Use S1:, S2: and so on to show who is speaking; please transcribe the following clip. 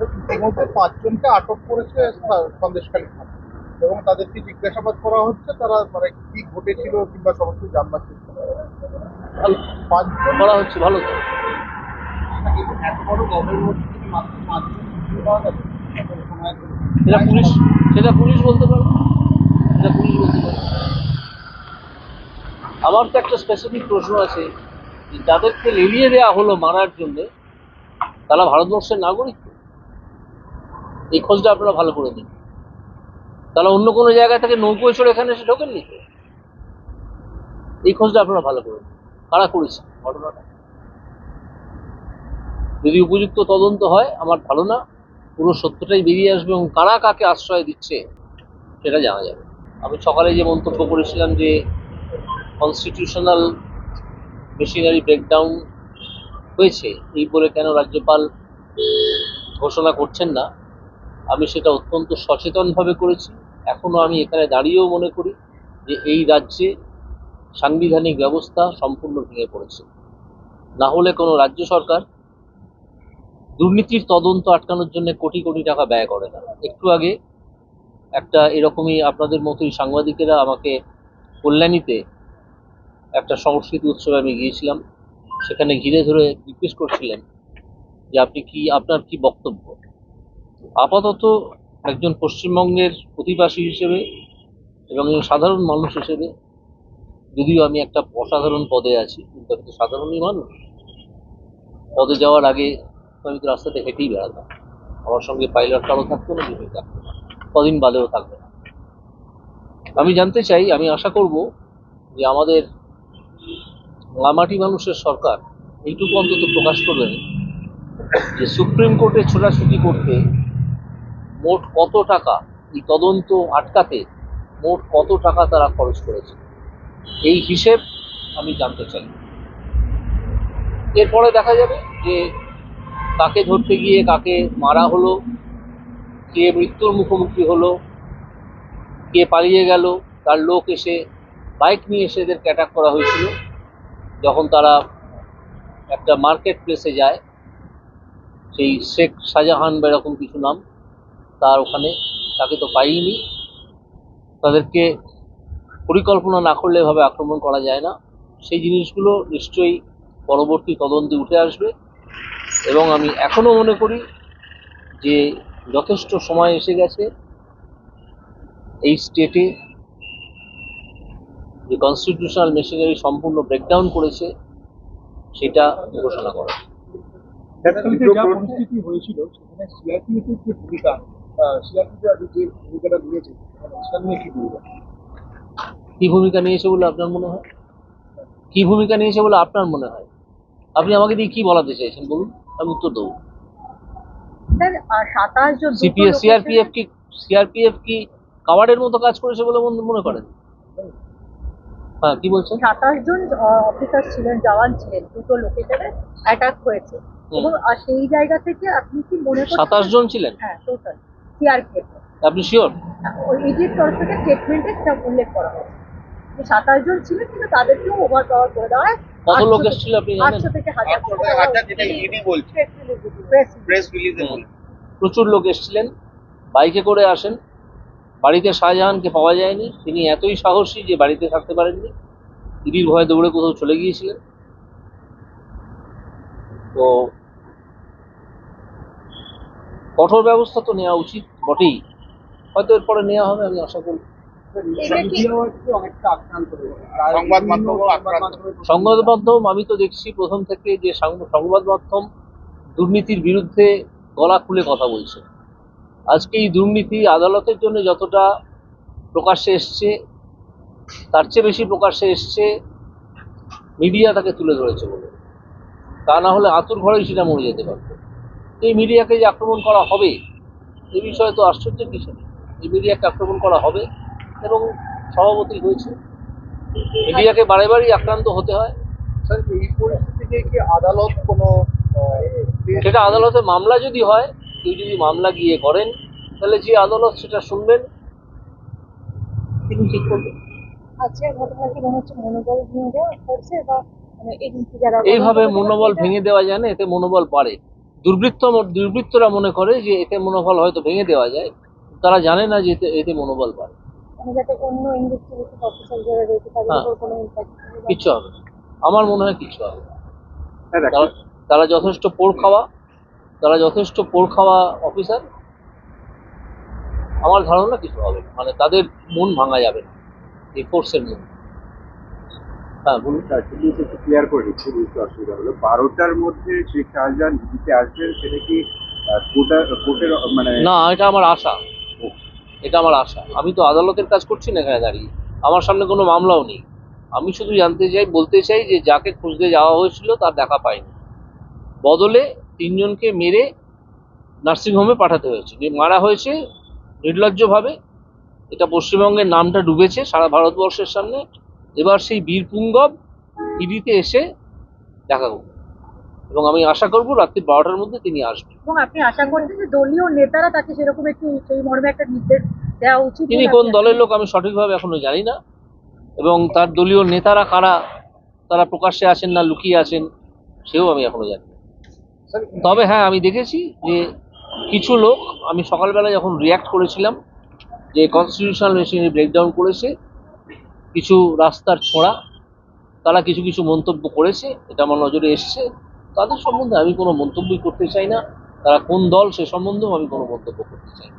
S1: ইতিমধ্যে পাঁচজনকে আটক করেছে সা- সন্দেশখালী থানা এবং তাদেরকে জিজ্ঞাসাবাদ করা হচ্ছে তারা মানে কি ঘটেছিল কিংবা সমস্ত জানবার চেষ্টা
S2: ভালো।
S1: পাঁচজন
S2: করা হচ্ছে ভালো তো।
S1: এত বড় গবের মধ্যে মাত্র পাঁচজন পাওয়া।
S2: সেটা পুলিশ সেটা পুলিশ বলতে পারে। সেটা পুলিশ বলতে আমার তো একটা স্পেসিফিক প্রশ্ন আছে যাদেরকে লেলিয়ে দেওয়া হলো মারার জন্যে তারা ভারতবর্ষের নাগরিক? এই খোঁজটা আপনারা ভালো করে দিন তাহলে অন্য কোনো জায়গা থেকে নৌকোয় চড়ে এখানে এসে ঢোকেননি তো? এই খোঁজটা আপনারা ভালো করে দিন কারা করেছে ঘটনাটা? যদি উপযুক্ত তদন্ত হয়, আমার ধারণা পুরো সত্যটাই বেরিয়ে আসবে এবং কারা কাকে আশ্রয় দিচ্ছে সেটা জানা যাবে। আমি সকালে যে মন্তব্য করেছিলাম যে কনস্টিটিউশনাল মেশিনারি ব্রেকডাউন হয়েছে, এই বলে কেন রাজ্যপাল ঘোষণা করছেন না? আমি সেটা অত্যন্ত সচেতনভাবে করেছি। এখনও আমি এখানে দাঁড়িয়েও মনে করি যে এই রাজ্যে সাংবিধানিক ব্যবস্থা সম্পূর্ণ ভেঙে পড়েছে। না হলে কোনো রাজ্য সরকার দুর্নীতির তদন্ত আটকানোর জন্য কোটি কোটি টাকা ব্যয় করে না। একটু আগে একটা এরকমই আপনাদের মতোই সাংবাদিকেরা আমাকে কল্যাণীতে একটা সংস্কৃতি উৎসবে আমি গিয়েছিলাম। সেখানে ঘিরে ধরে জিজ্ঞেস করছিলেন যে আপনি কি, আপনার কি বক্তব্য? আপাতত একজন পশ্চিমবঙ্গের অধিবাসী হিসেবে এবং সাধারণ মানুষ হিসেবে যদিও আমি একটা অসাধারণ পদে আছি, কিন্তু আমি তো সাধারণই মানুষ। পদে যাওয়ার আগে আমি তো রাস্তাতে হেঁটেই বেড়াতাম। আমার সঙ্গে পাইলট কারও থাকতো না কিছুই থাকতো না। কদিন বাদেও থাকবে না। আমি জানতে চাই, আমি আশা করব যে আমাদের লামাটি মানুষের সরকার এইটুকু অন্তত প্রকাশ করবেন যে সুপ্রিম কোর্টে ছোটাছুটি করতে মোট কত টাকা এই তদন্ত আটকাতে মোট কত টাকা তারা খরচ করেছে? এই হিসেব আমি জানতে চাই। এরপরে দেখা যাবে যে কাকে ধরতে গিয়ে কাকে মারা হলো, কে মৃত্যুর মুখোমুখি হলো, কে পালিয়ে গেল, তার লোক এসে বাইক নিয়ে এসে এদেরকে অ্যাটাক করা হয়েছিল। যখন তারা একটা মার্কেট প্লেসে যায়, সেই শেখ শাহজাহান বা এরকম কিছু নাম তার ওখানে, তাকে তো পাইনি। তাদেরকে পরিকল্পনা না করলে এভাবে আক্রমণ করা যায় না। সেই জিনিসগুলো নিশ্চয়ই পরবর্তী তদন্তে উঠে আসবে। এবং আমি এখনও মনে করি যে যথেষ্ট সময় এসে গেছে এই স্টেটে। যে কনস্টিটিউশনাল মেশিনারি সম্পূর্ণ ব্রেকডাউন করেছে, সেটা ঘোষণা করা।
S1: হয়েছিল, সেখানে যে ভূমিকা সিআরপিএফ যে ভূমিকাটা নিয়েছে সেটা নিয়ে কি
S2: ভূমিকা? নিয়েছে বলে আপনার মনে হয়? কি ভূমিকা নিয়েছে বলে আপনার মনে হয়? আপনি আমাকে দিয়ে কি বলাতে চাইছেন বলুন আমি উত্তর দেবো।
S3: স্যার সাতাশ জন
S2: সিপিএস সিআরপিএফ কি সিআরপিএফ কি কাওয়ার্ডের মতো কাজ করেছে বলে মনে করেন? হ্যাঁ কি বলছেন?
S3: সাতাশ জন অফিসার ছিলেন জওয়ান ছিলেন দুটো লোকেশনে অ্যাটাক হয়েছে। এবং সেই জায়গা থেকে আপনি কি মনে
S2: সাতাশ জন ছিলেন?
S3: হ্যাঁ টোটাল সিআরপিএফ
S2: আপনি শিওর
S3: ইডির তরফ থেকে স্টেটমেন্টে সেটা উল্লেখ করা হয়েছে। যে সাতাশ জন ছিলেন কিন্তু তাদেরকেও ওভার পাওয়ার করে দেওয়া হয়
S2: কত লোক এসেছিল আপনি
S3: আটশো থেকে হাজার
S1: আটশো থেকে হাজার যেটা ইডি বলছে।
S3: প্রেস
S1: প্রেস রিলিজে
S2: প্রচুর লোক এসেছিলেন বাইকে করে আসেন। বাড়িতে শাহজাহানকে পাওয়া যায়নি। তিনি এতই সাহসী যে বাড়িতে থাকতে পারেননি। ইডির ভয়ে দৌড়ে কোথাও চলে গিয়েছিলেন। তো কঠোর ব্যবস্থা তো নেওয়া উচিত বটেই। হয়তো এরপরে নেওয়া হবে আমি আশা করি।
S1: সংবাদ মাধ্যম
S2: আমি তো দেখছি প্রথম থেকে যে সাং- সংবাদ মাধ্যম দুর্নীতির বিরুদ্ধে গলা খুলে কথা বলছে। আজকে এই দুর্নীতি আদালতের জন্য যতটা প্রকাশ্যে এসছে তার চেয়ে বেশি প্রকাশ্যে এসছে মিডিয়া তাকে তুলে ধরেছে বলে। তা না হলে আতুর ঘরেই সেটা মরে যেতে পারত। এই মিডিয়াকে যে আক্রমণ করা হবে এই বিষয়ে তো আশ্চর্যের কিছু নেই। এই মিডিয়াকে আক্রমণ করা হবে এবং সভাপতি হয়েছে। মিডিয়াকে বারে বারেই আক্রান্ত হতে হয়।
S1: স্যার এই পরিস্থিতিতে কি আদালত কোনো
S2: সেটা আদালতে মামলা যদি হয় কেউ যদি মামলা গিয়ে করেন তাহলে যে আদালত সেটা শুনবেন। তিনি ঠিক করবেন।
S3: আজকে ঘটনা কি মনে হচ্ছে মনোবল ভেঙে দেওয়া মানে এই যারা
S2: এইভাবে মনোবল ভেঙে দেওয়া যায় না এতে মনোবল বাড়ে। দুর্বৃত্ত দুর্বৃত্তরা মনে করে যে এতে মনোবল হয়তো ভেঙে দেওয়া যায়। তারা জানে না যে এতে মনোবল বাড়ে।
S3: মানে
S2: হ্যাঁ। কিচ্ছু হবে আমার মনে হয় কিচ্ছু হবে
S4: একটা
S2: তারা যথেষ্ট পোড় খাওয়া তারা যথেষ্ট পোড় খাওয়া অফিসার আমার ধারণা কিছু হবে না। মানে তাদের মন ভাঙা যাবে না। এই ফোর্সের মন হ্যাঁ বলুন
S4: একটু ক্লিয়ার করে দিচ্ছি বুঝতে অসুবিধা হলো। বারোটার মধ্যে শেখ শাহজাহান দিতে আসবেন সেটা কি কোর্টের মানে
S2: না এটা আমার আশা। এটা আমার আশা। আমি তো আদালতের কাজ করছি না এখানে দাঁড়িয়ে। আমার সামনে কোনো মামলাও নেই। আমি শুধু জানতে চাই বলতে চাই যে যাকে খুঁজতে যাওয়া হয়েছিল তার দেখা পাইনি। বদলে তিনজনকে মেরে নার্সিংহোমে পাঠাতে হয়েছে। যে মারা হয়েছে নির্লজ্জভাবে এটা পশ্চিমবঙ্গের নামটা ডুবেছে সারা ভারতবর্ষের সামনে। এবার সেই বীরপুঙ্গব ইডিতে এসে দেখা করবে। এবং আমি আশা করব রাত্রি বারোটার মধ্যে তিনি আসবেন।
S3: এবং আপনি আশা করছেন যে দলীয় নেতারা তাকে সেরকম একটু সেই মর্মে একটা নির্দেশ দেওয়া উচিত
S2: তিনি কোন দলের লোক আমি সঠিকভাবে এখনও জানি না। এবং তার দলীয় নেতারা কারা তারা প্রকাশ্যে আছেন না লুকিয়ে আছেন সেও আমি এখনও জানি তবে হ্যাঁ আমি দেখেছি যে কিছু লোক আমি সকালবেলা যখন রিয়াক্ট করেছিলাম যে কনস্টিটিউশনাল মেশিনারি ব্রেকডাউন করেছে কিছু রাস্তার ছোঁড়া, তারা কিছু কিছু মন্তব্য করেছে, এটা আমার নজরে এসছে। তাদের সম্বন্ধে আমি কোনো মন্তব্যই করতে চাই না। তারা কোন দল সে সম্বন্ধেও আমি কোনো মন্তব্য করতে চাই না।